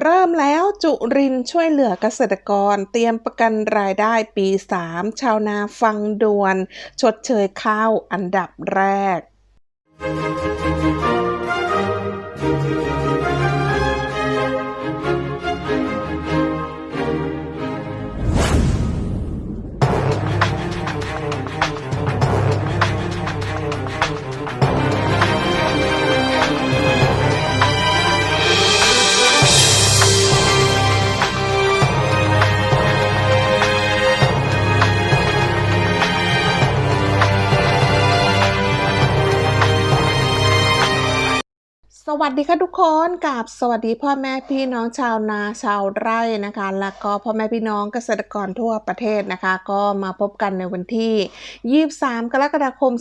เริ่มแล้วจุรินช่วยเหลือเกษตรกร เตรียมประกันรายได้ปี 3 ชาวนาฟังด่วน ชดเชยข้าวอันดับแรก วัสดีค่ะทุกคนกับสวัสดีพ่อแม่พี่น้องชาวนาชาวไร่นะคะ แล้วก็พ่อแม่พี่น้องเกษตรกรทั่วประเทศนะคะ ก็มาพบกันในวันที่ 23 กรกฎาคม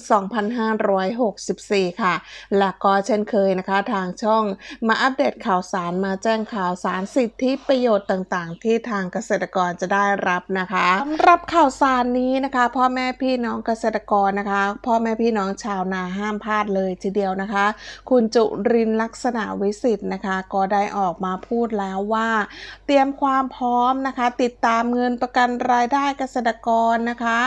2564 ค่ะ และก็เช่นเคยนะคะ ทางช่องมาอัปเดตข่าวสารมาแจ้งข่าวสารสิทธิประโยชน์ต่างๆ ที่ทางเกษตรกรจะได้รับนะคะสำหรับข่าวสารนี้นะคะ พ่อแม่พี่น้องเกษตรกรนะคะ พ่อแม่พี่น้องชาวนาห้ามพลาดเลยทีเดียวนะคะ คุณจุรินทร์ลักษณะวิสิทธ์นะคะ ก็ได้ออกมาพูดแล้วว่า เตรียมความพร้อมนะคะ ติดตามเงินประกันรายได้เกษตรกรนะคะ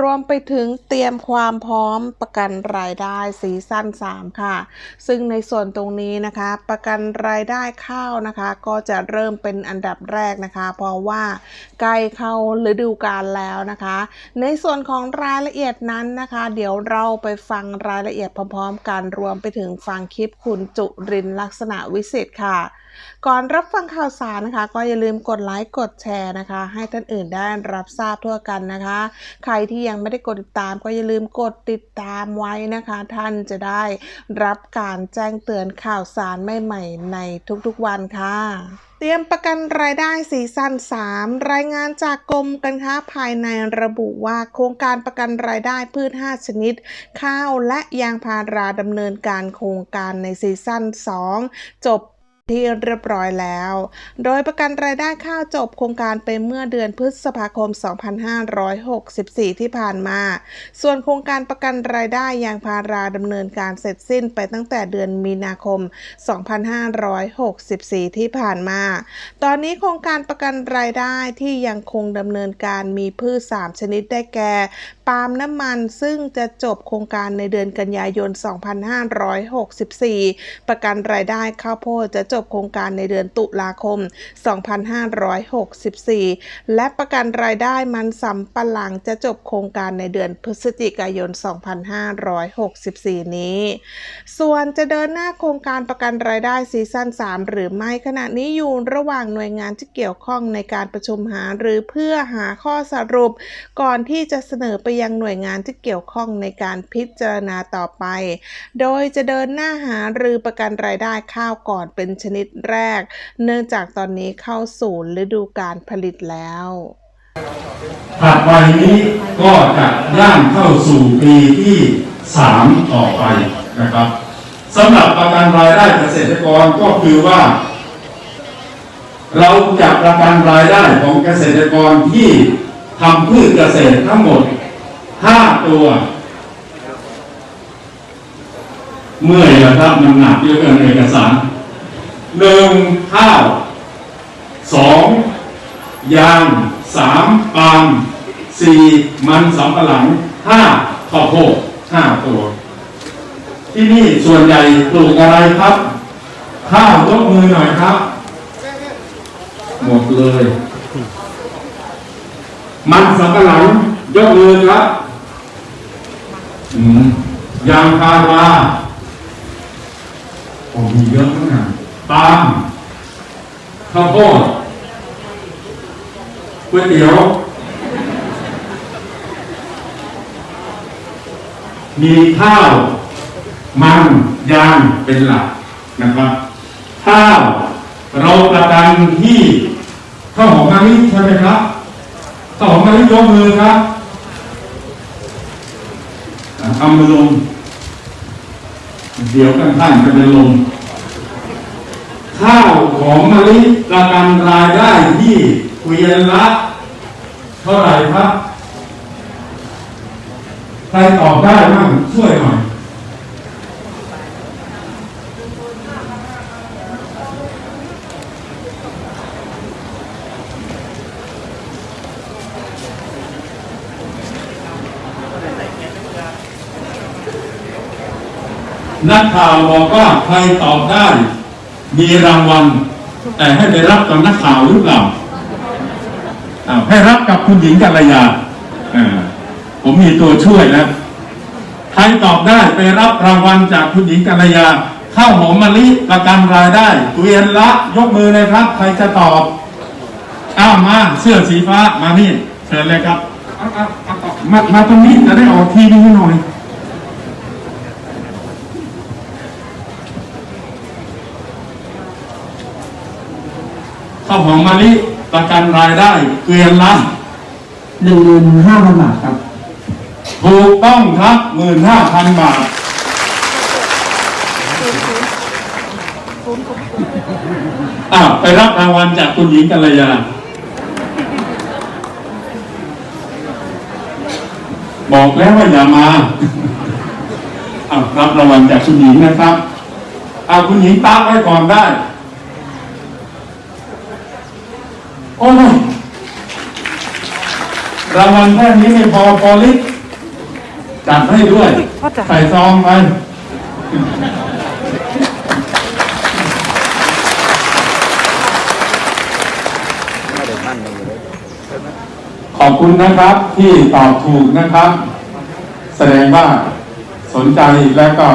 รวมไปถึงเตรียมความพร้อมประกันรายได้ซีซั่น3 ค่ะ ซึ่งในส่วนตรงนี้นะคะ ประกันรายได้ข้าวนะคะ ก็จะเริ่มเป็นอันดับแรกนะคะ เพราะว่าใกล้เข้าฤดูกาลแล้วนะคะ ในส่วนของรายละเอียดนั้นนะคะ เดี๋ยวเราไปฟังรายละเอียดพร้อมๆ กันรวมไปถึงฟังคลิปคุณจุรินลักษณะวิสิทธิ์ค่ะ ก่อนรับฟังข่าวสารนะคะ ก็อย่าลืมกดไลค์กดแชร์นะคะ ให้ท่านอื่นได้รับทราบทั่วกันนะคะ ใครที่ยังไม่ได้กดติดตามก็อย่าลืมกดติดตามไว้นะคะ ท่านจะได้รับการแจ้งเตือนข่าวสารใหม่ๆในทุกๆวันค่ะ เตรียมประกันรายได้ซีซั่น3 รายงานจากกรมการค้าภายในระบุว่าโครงการประกันรายได้พืช 5 ชนิด ข้าวและยางพาราดำเนินการโครงการในซีซั่น2 จบ ที่เรียบร้อยแล้ว โดยประกันรายได้ข้าวจบโครงการไปเมื่อเดือนพฤษภาคม 2564 ที่ผ่านมา ส่วนโครงการประกันรายได้ยางพาราดำเนินการเสร็จสิ้นไปตั้งแต่เดือนมีนาคม 2564 ที่ผ่านมา ตอนนี้โครงการประกันรายได้ที่ยังคงดำเนินการมีพืช 3 ชนิดได้แก่ปาล์มน้ำมันซึ่งจะจบโครงการในเดือนกันยายน 2564 ประกันรายได้ข้าวโพดจะจบโครงการในเดือนตุลาคม 2564 และประกันรายได้มันสำปะหลังจะจบโครงการในเดือนพฤศจิกายน 2564 นี้ ส่วนจะเดินหน้าโครงการประกันรายได้ซีซั่น 3 หรือไม่ขณะนี้อยู่ระหว่างหน่วยงานที่เกี่ยวข้องในการประชุมหาหรือเพื่อหาข้อสรุปก่อนที่จะเสนอไปยังหน่วยงานที่เกี่ยวข้องในการพิจารณาต่อไป โดยจะเดินหน้าหาหรือประกันรายได้ข้าวก่อนเป็นชนิดแรก เนื่องจากตอนนี้เข้าสู่ฤดูการผลิตแล้วถัดไปนี้ก็จะย่างเข้าสู่ปีที่สามต่อไปนะครับสำหรับประกันรายได้เกษตรกรก็คือว่า เราจะประกันรายได้ของเกษตรกรที่ทำพืชเกษตรทั้งหมด 5ตัว เมื่อยแล้วครับมันหนักเยอะเกินเอกสารหนึ่งข้าวสองยางสามปาล์มสี่มันสำปะหลังห้าข้าวโพดห้าตัว ที่นี่ส่วนใหญ่ปลูกอะไรครับ ข้าวยกมือหน่อยครับ หมดเลย มันสำปะหลังยกมือครับ ยางพาราโอ้มีเยอะมากปาล์มข้าวโพดก๋วยเตี๋ยว มีข้าว มันยางเป็นหลักนะครับ ข้าวเราประกันที่ข้าวหอมมะลิใช่ไหมครับข้าวหอมมะลิยกมือครับ อะเอามือลง เดี๋ยวกันข้านจะเป็นลมข้าวของมะลิประกันรายได้ที่เกวียนละ เท่าไหร่ครับ ใครตอบได้บ้างช่วยหน่อย นักข่าวบอกว่าใครตอบได้ มีรางวัล แต่ให้ไปรับกับนักข่าวหรือเปล่าให้รับกับคุณหญิงกัลยาผมมีตัวช่วยแล้วใครตอบได้ไปรับรางวัลจากคุณหญิงกัลยาข้าวหอมมะลิประกันรายได้เกวียนละ ยกมือเลยครับ ใครจะตอบอ้ามาเสื้อสีฟ้ามานี่เชิญเลยครับมามาตรงนี้จะได้ออกทีวีหน่อย ข้าวหอมมะลิประกันรายได้เกวียนละหนึ่งหมื่นห้าพันบาทครับ ถูกต้องครับหมื่นห้าพันบาท อ้าวไปรับรางวัลจากคุณหญิงกัลยา บอกแล้วว่าอย่ามาอ้าวรับรางวัลจากคุณหญิงนะครับอ้าวคุณหญิงตั้งไว้ก่อนได้ โอ้ยรางวัลแค่นี้ไม่พอพอลิศจัดให้ด้วย ใส่ซองไปขอบคุณนะครับที่ตอบถูกนะครับ แสดงว่าสนใจและก็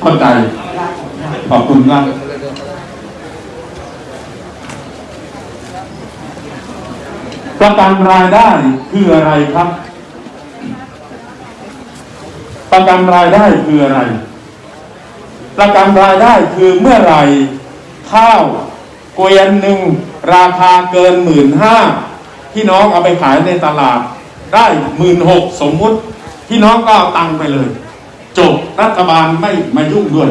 เข้าใจ ขอบคุณครับ ประกันรายได้คืออะไรครับ ประกันรายได้คืออะไร ประกันรายได้คือเมื่อไหร่ข้าวเกวียนหนึ่งราคาเกินหมื่นห้าพี่น้องเอาไปขายในตลาด ได้หมื่นหกสมมุติ พี่น้องก็เอาตังค์ไปเลย จบรัฐบาลไม่มายุ่งด้วย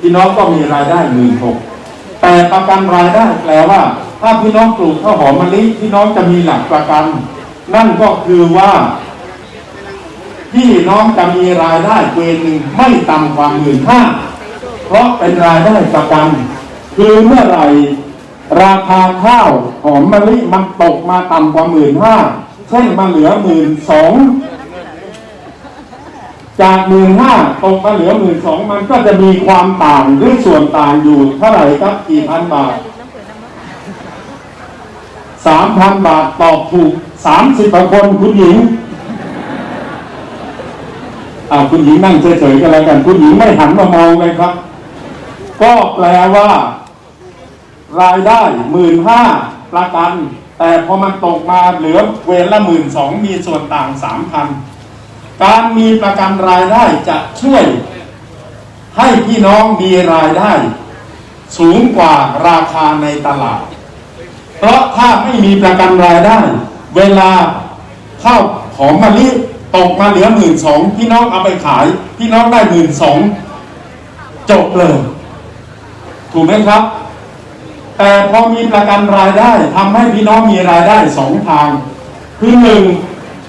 พี่น้องก็มีรายได้หมื่นหกแต่ประกันรายได้แปลว่า ถ้าพี่น้องปลูกข้าวหอมมะลิพี่น้องจะมีหลักประกัน นั่นก็คือว่าพี่น้องจะมีรายได้เกณฑ์หนึ่งไม่ต่ำกว่าหมื่นห้าเพราะเป็นรายได้ประกัน คือเมื่อไหร่ราคาข้าวหอมมะลิมันตกมาต่ำกว่าหมื่นห้าเช่นมาเหลือหมื่นสองจากหมื่นห้าตกมาเหลือหมื่นสองมันก็จะมีความต่างหรือส่วนต่างอยู่เท่าไหร่ครับกี่พันบาท สามพันบาทตอบถูกสามสิบคนคุณหญิงอ่าคุณหญิงนั่งเฉยๆกันแล้วกัน คุณหญิงไม่หันมามองเลยครับ ก็แปลว่า รายได้หมื่นห้าประกัน แต่พอมันตกมาเหลือเวรละหมื่นสองมีส่วนต่างสามพันการมีประกันรายได้จะช่วย ให้พี่น้องมีรายได้ สูงกว่าราคาในตลาด เพราะถ้าไม่มีประกันรายได้ เวลาข้าวหอมมะลิตกมาเหลือหมื่นสองพี่น้องเอาไปขาย พี่น้องได้หมื่นสองจบเลย ถูกไหมครับ แต่พอมีประกันรายได้ทำให้พี่น้องมีรายได้สองทาง คือหนึ่ง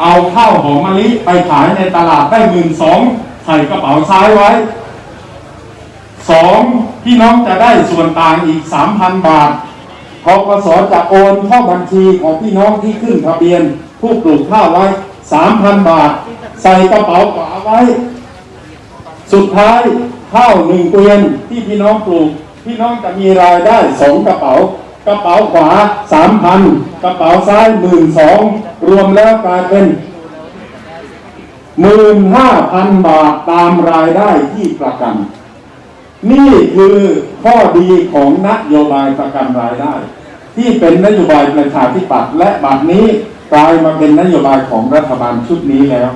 เอาข้าวหอมมะลิไปขายในตลาดได้หมื่นสองใส่กระเป๋าซ้ายไว้สองพี่น้องจะได้ส่วนต่างอีกสามพันบาท กกสจะโอนเข้าบัญชีของพี่น้องที่ขึ้นทะเบียน ผู้ปลูกข้าวไว้สามพันบาท ใส่กระเป๋าขวาไว้ สุดท้ายข้าวหนึ่งเกวียนที่พี่น้องปลูก พี่น้องจะมีรายได้สองกระเป๋ากระเป๋าขวาสามพันกระเป๋าซ้ายหมื่นสองรวมแล้วกลายเป็นหมื่นห้าพันบาทตามรายได้ที่ประกัน นี่คือข้อดีของนโยบายประกันรายได้ ที่เป็นนโยบายประชาธิปัตย์และบัดนี้กลายมาเป็นนโยบายของรัฐบาลชุดนี้แล้ว